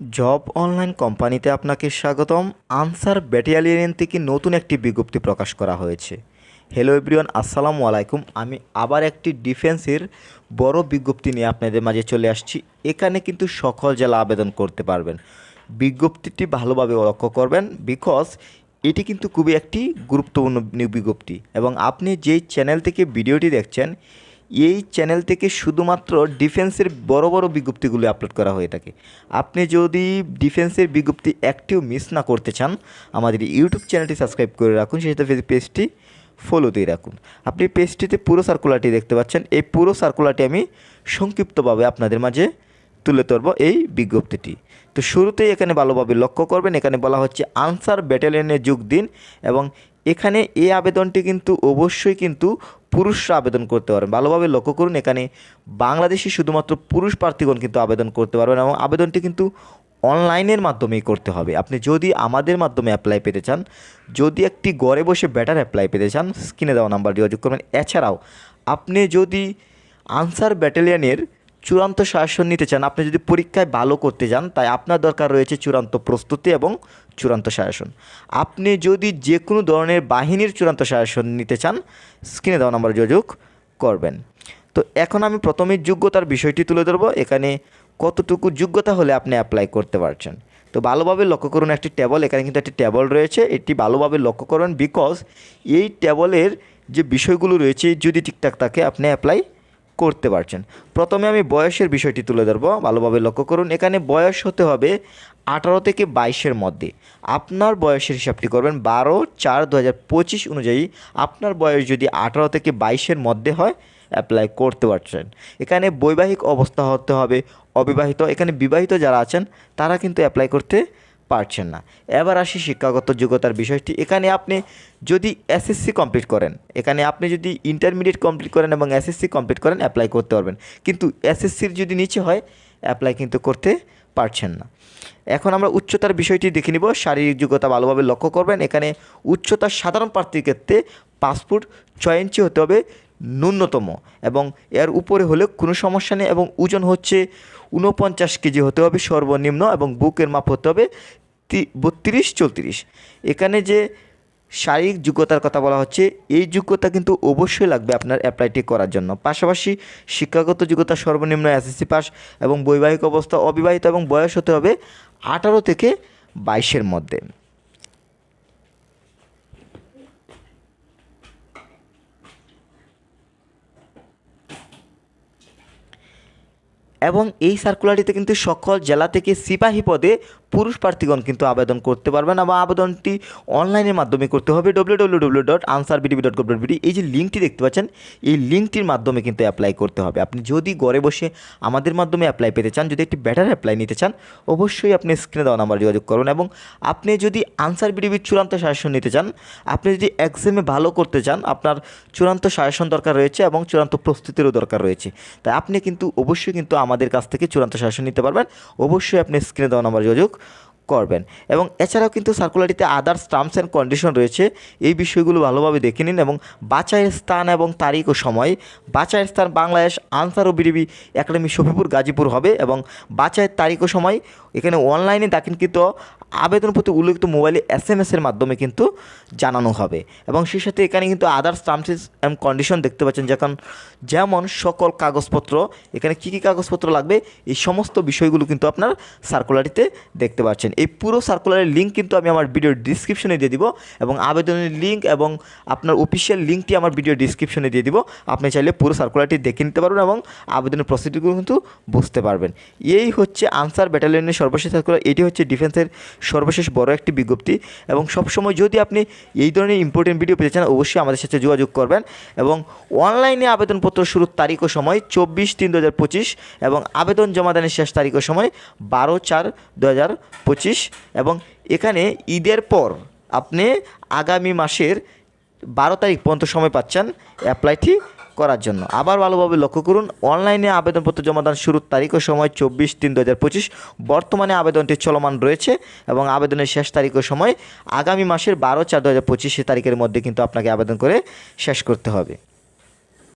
Job online কোম্পানিতে আপনাকে স্বাগতম। আনসার ব্যাটালিয়ন থেকে নতুন একটি বিজ্ঞপ্তি প্রকাশ করা হয়েছে। হ্যালো এভরিওয়ান আসসালামু আলাইকুম। আমি আবার একটি ডিফেন্সের বড় বিজ্ঞপ্তি নিয়ে আপনাদের মাঝে চলে আসছি। এখানে কিন্তু সকল জেলা আবেদন করতে পারবেন। বিজ্ঞপ্তিটি ভালোভাবে লক্ষ্য করবেন বিকজ এটি কিন্তু খুবই একটি গুরুত্বপূর্ণ বিজ্ঞপ্তি। এবং আপনি যেই চ্যানেল থেকে ভিডিওটি দেখছেন এই চ্যানেল থেকে শুধুমাত্র ডিফেন্সের বড় বড় বিজ্ঞপ্তিগুলি আপলোড করা হয়ে থাকে। আপনি যদি ডিফেন্সের বিজ্ঞপ্তি একটিও মিস না করতে চান, আমাদের ইউটিউব চ্যানেলটি সাবস্ক্রাইব করে রাখুন সাথে পেজটি ফলোতেই রাখুন। আপনি পেজটিতে পুরো সার্কুলারটি দেখতে পাচ্ছেন, এই পুরো সার্কুলারটি আমি সংক্ষিপ্তভাবে আপনাদের মাঝে তুলে ধরব এই বিজ্ঞপ্তিটি। তো শুরুতেই এখানে ভালোভাবে লক্ষ্য করবেন, এখানে বলা হচ্ছে আনসার ব্যাটালিয়নে যোগ দিন এবং এখানে এই আবেদনটি কিন্তু অবশ্যই কিন্তু পুরুষরা আবেদন করতে পারবেন। ভালোভাবে লক্ষ্য করুন, এখানে বাংলাদেশি শুধুমাত্র পুরুষ প্রার্থীগণ কিন্তু আবেদন করতে পারবেন এবং আবেদনটি কিন্তু অনলাইনের মাধ্যমেই করতে হবে। আপনি যদি আমাদের মাধ্যমে অ্যাপ্লাই পেতে চান, যদি একটি ঘরে বসে ব্যাটার অ্যাপ্লাই পেতে চান স্ক্রিনে দেওয়া নাম্বার যোগাযোগ করবেন। এছাড়াও, আপনি যদি আনসার ব্যাটালিয়নের চূড়ান্ত শাসন নিতে চান, আপনি যদি পরীক্ষায় ভালো করতে চান তাই আপনার দরকার রয়েছে চূড়ান্ত প্রস্তুতি এবং চূড়ান্ত শাসন। আপনি যদি যে কোনো ধরনের বাহিনীর চূড়ান্ত শাসন নিতে চান স্ক্রিনে দেওয়া নাম্বার যোগাযোগ করবেন। তো এখন আমি প্রথমে যোগ্যতার বিষয়টি তুলে ধরবো। এখানে কতটুকু যোগ্যতা হলে আপনি অ্যাপ্লাই করতে পারছেন। তো ভালোভাবে লক্ষ্য করুন একটি টেবল এখানে কিন্তু একটি টেবল রয়েছে। এটি ভালোভাবে লক্ষ্য করুন বিকজ এই টেবলের যে বিষয়গুলো রয়েছে, যদি ঠিকঠাক থাকে, আপনি অ্যাপ্লাই করতে পারছেন। প্রথমে আমি বয়সের বিষয়টি তুলে ধরবো, ভালোভাবে লক্ষ্য করুন। এখানে বয়স হতে হবে আঠারো থেকে বাইশের মধ্যে। আপনার বয়সের হিসাবটি করবেন বারো চার দু পঁচিশ অনুযায়ী আপনার বয়স যদি আঠারো থেকে বাইশের মধ্যে হয় অ্যাপ্লাই করতে পারছেন। এখানে বৈবাহিক অবস্থা হতে হবে অবিবাহিত। এখানে বিবাহিত যারা আছেন, তারা কিন্তু অ্যাপ্লাই করতে পারছেন না। এবার আসি শিক্ষাগত যোগ্যতার বিষয়টি। এখানে আপনি যদি এসএসসি কমপ্লিট করেন, এখানে আপনি যদি ইন্টারমিডিয়েট কমপ্লিট করেন এবং এসএসসি কমপ্লিট করেন অ্যাপ্লাই করতে পারবেন। কিন্তু এসএসসির যদি নিচে হয় অ্যাপ্লাই কিন্তু করতে পারছেন না। এখন আমরা উচ্চতার বিষয়টি দেখে নিব। শারীরিক যোগ্যতা ভালোভাবে লক্ষ্য করবেন। এখানে উচ্চতা সাধারণ প্রার্থীর ক্ষেত্রে পাসপোর্ট ছয় ইঞ্চি হতে হবে। ন্যূনতম এবং এর উপরে হলে কোনো সমস্যা নেই এবং ওজন হচ্ছে উনপঞ্চাশ কেজি হতে হবে সর্বনিম্ন এবং বুকের মাপ হতে হবে বত্রিশ চৌত্রিশ এখানে যে শারীরিক যোগ্যতার কথা বলা হচ্ছে, এই যোগ্যতা কিন্তু অবশ্যই লাগবে আপনার অ্যাপ্লাইটি করার জন্য। পাশাপাশি শিক্ষাগত যোগ্যতা সর্বনিম্ন এসএসসি পাস এবং বৈবাহিক অবস্থা অবিবাহিত এবং বয়স হতে হবে আঠারো থেকে বাইশের মধ্যে। এবং এই সার্কুলারটিতে কিন্তু সকল জেলা থেকে সিপাহী পদে পুরুষ প্রার্থীগণ কিন্তু আবেদন করতে পারবেন এবং আবেদনটি অনলাইনের মাধ্যমে করতে হবে ডব্লিউ ডব্লিউ ডট ডট এই যে লিঙ্কটি দেখতে পাচ্ছেন, এই লিঙ্কটির মাধ্যমে কিন্তু অ্যাপ্লাই করতে হবে। আপনি যদি ঘরে বসে আমাদের মাধ্যমে অ্যাপ্লাই পেতে চান, যদি একটি ব্যাটার অ্যাপ্লাই নিতে চান, অবশ্যই আপনি স্ক্রিনে দেওয়া নাম্বার যোগাযোগ করুন এবং আপনি যদি আনসার বিডিবির চূড়ান্ত শাসন নিতে চান, আপনি যদি এক্সামে ভালো করতে চান, আপনার চূড়ান্ত শাসন দরকার রয়েছে এবং চূড়ান্ত প্রস্তুতিরও দরকার রয়েছে। তাই আপনি কিন্তু অবশ্যই কিন্তু আমাদের কাছ থেকে চূড়ান্ত শাসন নিতে পারবেন। অবশ্যই আপনি স্ক্রিনে দেওয়া নাম্বার যোগাযোগ করবেন। এবং এছাড়াও কিন্তু সার্কুলারিতে আদার্স টার্মস অ্যান্ড কন্ডিশন রয়েছে। এই বিষয়গুলো ভালোভাবে দেখে নিন এবং বাছাইয়ের স্থান এবং তারিখ ও সময়। বাছাইয়ের স্থান বাংলাদেশ আনসার ও বিডিবি একাডেমি শফিপুর গাজীপুর হবে এবং বাছাইয়ের তারিখ ও সময়। এখানে অনলাইনে দাখিলকৃত আবেদনপত্র উল্লেখিত মোবাইলে এস এম এসের মাধ্যমে কিন্তু জানানো হবে। এবং সেই সাথে এখানে কিন্তু আদার্স টার্মস অ্যান্ড কন্ডিশন দেখতে পাচ্ছেন যখন যেমন সকল কাগজপত্র, এখানে কী কী কাগজপত্র লাগবে? এই সমস্ত বিষয়গুলো কিন্তু আপনার সার্কুলারিতে দেখতে পাচ্ছেন। এই পুরো সার্কুলারের লিঙ্ক কিন্তু আমি আমার ভিডিওর ডিসক্রিপশনে দিয়ে দিব এবং আবেদনের লিঙ্ক এবং আপনার অফিসিয়াল লিঙ্কটি আমার ভিডিও ডিসক্রিপশনে দিয়ে দিব। আপনি চাইলে পুরো সার্কুলারটি দেখে নিতে পারবেন এবং আবেদনের প্রসিডিউরগুলো কিন্তু বুঝতে পারবেন। এই হচ্ছে আনসার ব্যাটালিয়নের সর্বশেষ সার্কুলার এটি হচ্ছে ডিফেন্সের সর্বশেষ বড় একটি বিজ্ঞপ্তি এবং সবসময় যদি আপনি এই ধরনের ইম্পর্টেন্ট ভিডিও পেতে চান, অবশ্যই আমাদের সাথে যোগাযোগ করবেন এবং অনলাইনে আবেদনপত্র শুরুর তারিখ ও সময় চব্বিশ তিন দু এবং আবেদন জমাদানের শেষ তারিখ ও সময় বারো চার দু পঁচিশ এবং এখানে ঈদের পর আপনি আগামী মাসের বারো তারিখ পর্যন্ত সময় পাচ্ছেন অ্যাপ্লাইটি করার জন্য। আবার ভালোভাবে লক্ষ্য করুন অনলাইনে আবেদনপত্র জমাদান শুরুর তারিখ ও সময় চব্বিশ তিন দু বর্তমানে আবেদনটি চলমান রয়েছে এবং আবেদনের শেষ তারিখ ও সময় আগামী মাসের বারো চার দু হাজার তারিখের মধ্যে কিন্তু আপনাকে আবেদন করে শেষ করতে হবে।